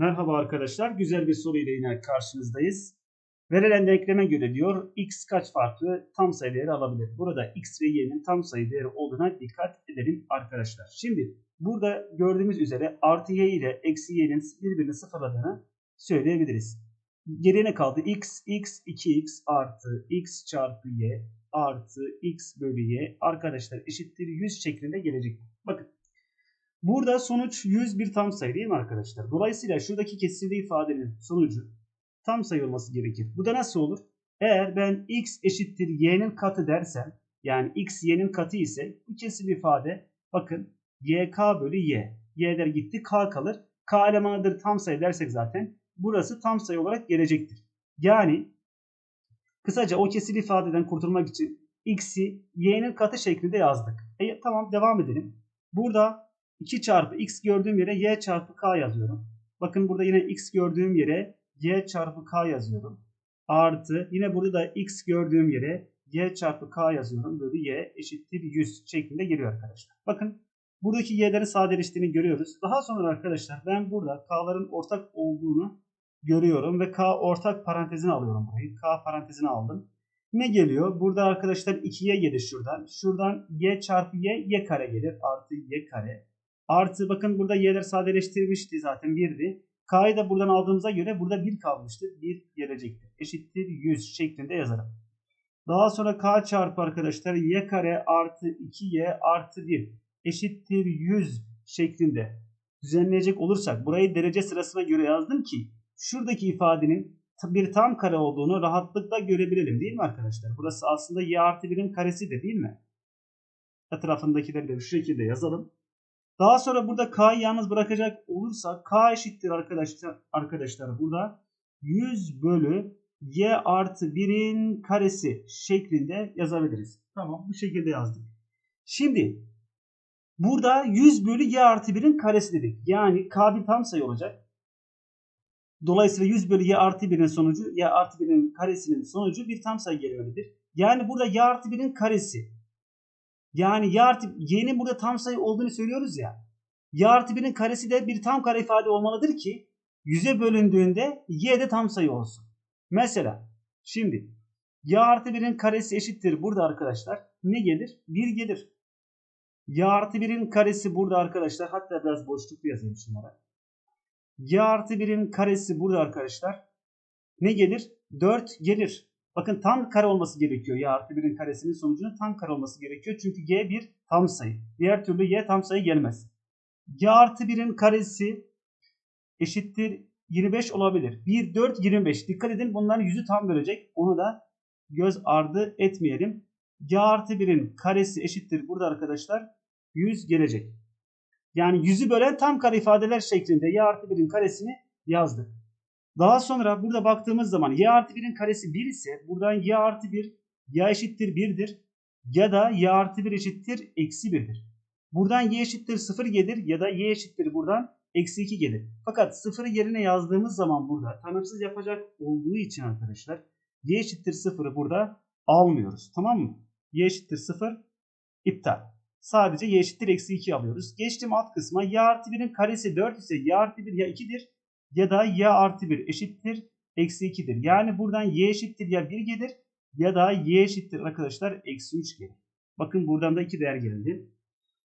Merhaba arkadaşlar. Güzel bir soru ile yine karşınızdayız. Verilen denkleme göre diyor x kaç farklı tam sayı değeri alabilir? Burada x ve y'nin tam sayı değeri olduğuna dikkat edelim arkadaşlar. Şimdi burada gördüğümüz üzere artı y ile eksi y'nin birbirini sıfırladığını söyleyebiliriz. Geriye kaldı? x, x, 2x artı x çarpı y artı x bölü y arkadaşlar eşittir 100 şeklinde gelecek. Bakın Burada sonuç 100 bir tam sayı değil mi arkadaşlar? Dolayısıyla şuradaki kesirli ifadenin sonucu tam sayı olması gerekir. Bu da nasıl olur? Eğer ben x eşittir y'nin katı dersem yani x y'nin katı ise bu kesirli ifade bakın yk bölü y. y'ler gitti k kalır. k elemanıdır tam sayı dersek zaten burası tam sayı olarak gelecektir. Yani kısaca o kesirli ifadeden kurtulmak için x'i y'nin katı şeklinde yazdık. E, tamam devam edelim. Burada 2 çarpı x gördüğüm yere y çarpı k yazıyorum. Bakın burada yine x gördüğüm yere y çarpı k yazıyorum. Artı yine burada da x gördüğüm yere y çarpı k yazıyorum. Bölü y eşittir 100 şeklinde geliyor arkadaşlar. Bakın buradaki y'lerin sadeleştiğini görüyoruz. Daha sonra arkadaşlar ben burada k'ların ortak olduğunu görüyorum ve k ortak parantezine alıyorum burayı. k parantezine aldım. Ne geliyor? Burada arkadaşlar 2y gelir şuradan. Şuradan y çarpı y y kare gelir. Artı y kare. Artı bakın burada y'ler sadeleştirilmişti zaten 1'di. K'yı da buradan aldığımıza göre burada 1 kalmıştır. 1 gelecektir. Eşittir 100 şeklinde yazarım. Daha sonra k çarpı arkadaşlar y kare artı 2y artı 1 eşittir 100 şeklinde düzenleyecek olursak burayı derece sırasına göre yazdım ki şuradaki ifadenin bir tam kare olduğunu rahatlıkla görebilelim değil mi arkadaşlar? Burası aslında y artı 1'in karesi de değil mi? Etrafındakileri de şu şekilde yazalım. Daha sonra burada k'yı yalnız bırakacak olursak k eşittir arkadaşlar arkadaşlar burada 100 bölü y artı 1'in karesi şeklinde yazabiliriz. Tamam bu şekilde yazdık. Şimdi burada 100 bölü y artı 1'in karesi dedik. Yani k bir tam sayı olacak. Dolayısıyla 100 bölü y artı 1'in sonucu y artı 1'in karesinin sonucu bir tam sayı gelmelidir. Yani burada y artı 1'in karesi yani y artı y'nin burada tam sayı olduğunu söylüyoruz ya. Y artı 1'in karesi de bir tam kare ifade olmalıdır ki 100'e bölündüğünde y de tam sayı olsun. Mesela şimdi y artı 1'in karesi eşittir burada arkadaşlar. Ne gelir? 1 gelir. y artı 1'in karesi burada arkadaşlar. Hatta biraz boşluklu yazayım şunlara. y artı 1'in karesi burada arkadaşlar. Ne gelir? 4 gelir. Bakın tam kare olması gerekiyor. Y artı 1'in karesinin sonucunun tam kare olması gerekiyor. Çünkü y bir tam sayı. Diğer türlü y tam sayı gelmez. Y artı 1'in karesi eşittir 25 olabilir. 1, 4, 25. Dikkat edin bunların yüzü tam bölecek. Onu da göz ardı etmeyelim. Y artı 1'in karesi eşittir burada arkadaşlar 100 gelecek. Yani yüzü bölen tam kare ifadeler şeklinde y artı 1'in karesini yazdık. Daha sonra burada baktığımız zaman y artı 1'in karesi 1 ise buradan y artı 1 y eşittir 1'dir. Ya da y artı 1 eşittir eksi 1'dir. Buradan y eşittir 0 gelir ya da y eşittir buradan eksi 2 gelir. Fakat 0'ı yerine yazdığımız zaman burada tanımsız yapacak olduğu için arkadaşlar y eşittir 0'ı burada almıyoruz. Tamam mı? y eşittir 0 iptal. Sadece y eşittir eksi 2 alıyoruz. Geçtim alt kısma. y artı 1'in karesi 4 ise y artı 1 ya 2'dir ya da y artı 1 eşittir eksi 2'dir. Yani buradan y eşittir ya 1 gelir ya da y eşittir arkadaşlar eksi 3 gelir. Bakın buradan da 2 değer geldi.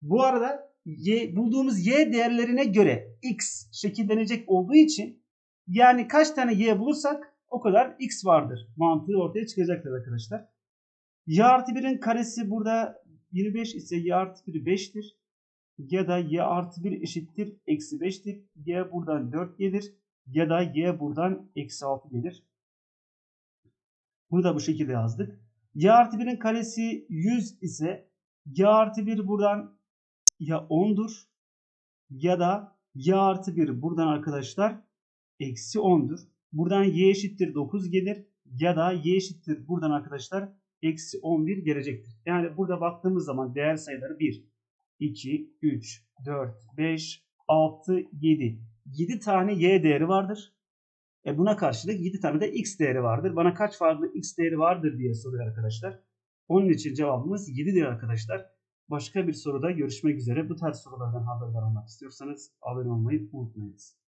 Bu arada y, bulduğumuz y değerlerine göre x şekillenecek olduğu için yani kaç tane y bulursak o kadar x vardır. Mantığı ortaya çıkacaktır arkadaşlar. y artı 1'in karesi burada 25 ise y artı 1 5'tir ya da y artı 1 eşittir eksi 5'tir. y buradan 4 gelir ya da y buradan eksi 6 gelir. Bunu da bu şekilde yazdık. y artı 1'in karesi 100 ise y artı 1 buradan ya 10'dur ya da y artı 1 buradan arkadaşlar eksi 10'dur. Buradan y eşittir 9 gelir ya da y eşittir buradan arkadaşlar eksi 11 gelecektir. Yani burada baktığımız zaman değer sayıları 1, 2, 3, 4, 5, 6, 7. 7 tane y değeri vardır. E buna karşılık 7 tane de x değeri vardır. Bana kaç farklı x değeri vardır diye soruyor arkadaşlar. Onun için cevabımız 7'dir arkadaşlar. Başka bir soruda görüşmek üzere. Bu tarz sorulardan haberdar olmak istiyorsanız abone olmayı unutmayınız.